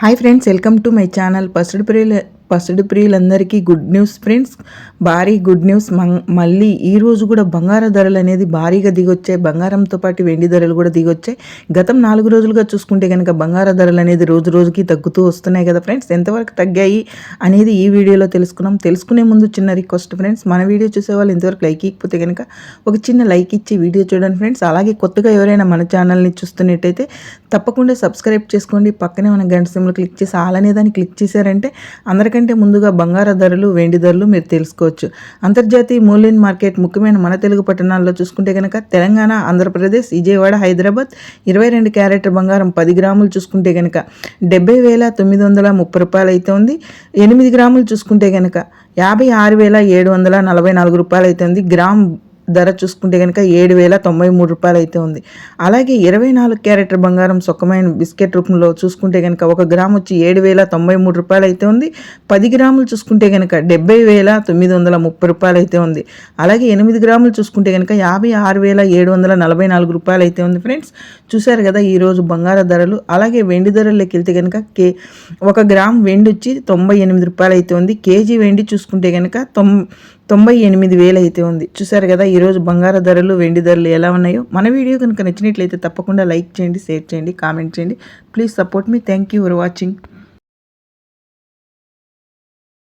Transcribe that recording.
Hi friends welcome to my channel పసుడు ప్రియుల పసుడు ప్రియులందరికీ గుడ్ న్యూస్ ఫ్రెండ్స్. భారీ గుడ్ న్యూస్ మం- మళ్ళీ ఈ రోజు కూడా బంగార ధరలు అనేది భారీగా దిగొచ్చాయి. బంగారంతో పాటు వెండి ధరలు కూడా దిగొచ్చాయి. గతం నాలుగు రోజులుగా చూసుకుంటే కనుక బంగార ధరలు అనేది రోజు రోజుకి తగ్గుతూ వస్తున్నాయి కదా ఫ్రెండ్స్. ఎంతవరకు తగ్గాయి అనేది ఈ వీడియోలో తెలుసుకున్నాం. తెలుసుకునే ముందు చిన్న రిక్వెస్ట్ ఫ్రెండ్స్. మన వీడియో చూసే వాళ్ళు ఇంతవరకు లైక్ ఇకపోతే కనుక ఒక చిన్న లైక్ ఇచ్చి వీడియో చూడండి ఫ్రెండ్స్. అలాగే కొత్తగా ఎవరైనా మన ఛానల్ని చూస్తున్నట్టయితే తప్పకుండా సబ్స్క్రైబ్ చేసుకోండి. పక్కనే మన గంట సింబల్ క్లిక్ చేసి ఆల్ అనే దాన్ని క్లిక్ చేశారంటే అంతకంటే ముందుగా బంగార ధరలు వెండి ధరలు మీరు తెలుసుకోవచ్చు. అంతర్జాతీయ మూల్యం మార్కెట్ ముఖ్యమైన మన తెలుగు పట్టణాల్లో చూసుకుంటే కనుక తెలంగాణ ఆంధ్రప్రదేశ్ విజయవాడ హైదరాబాద్ ఇరవై రెండు క్యారెట్ బంగారం పది గ్రాములు చూసుకుంటే కనుక డెబ్బై వేల తొమ్మిది వందల ముప్పై రూపాయలు అయితే ఉంది. ఎనిమిది గ్రాములు చూసుకుంటే కనుక యాభై ఆరు వేల ఏడు వందల నలభై నాలుగు రూపాయలు అయితే ఉంది. గ్రామ్ ధర చూసుకుంటే కనుక ఏడు వేల తొంభై మూడు రూపాయలు అయితే ఉంది. అలాగే ఇరవై నాలుగు క్యారెట్ బంగారం సుఖమైన బిస్కెట్ రూపంలో చూసుకుంటే కనుక ఒక గ్రామ్ వచ్చి ఏడు వేల తొంభై మూడు రూపాయలు అయితే ఉంది. పది గ్రాములు చూసుకుంటే కనుక డెబ్బై వేల తొమ్మిది వందల ముప్పై రూపాయలు అయితే ఉంది. అలాగే ఎనిమిది గ్రాములు చూసుకుంటే కనుక యాభై ఆరు వేల ఏడు వందల నలభై నాలుగు రూపాయలు అయితే ఉంది ఫ్రెండ్స్. చూశారు కదా ఈరోజు బంగార ధరలు. అలాగే వెండి ధరల్లోకి వెళ్తే కనుక కే ఒక గ్రామ్ వెండి వచ్చి తొంభై ఎనిమిది రూపాయలు అయితే ఉంది. కేజీ వెండి చూసుకుంటే కనుక తొం తొంభై ఎనిమిది వేలు అయితే ఉంది. చూసారు కదా ఈరోజు బంగార ధరలు వెండి ధరలు ఎలా ఉన్నాయో? మన వీడియో కనుక నచ్చినట్లయితే తప్పకుండా లైక్ చేయండి షేర్ చేయండి కామెంట్ చేయండి. Please support me. Thank you for watching.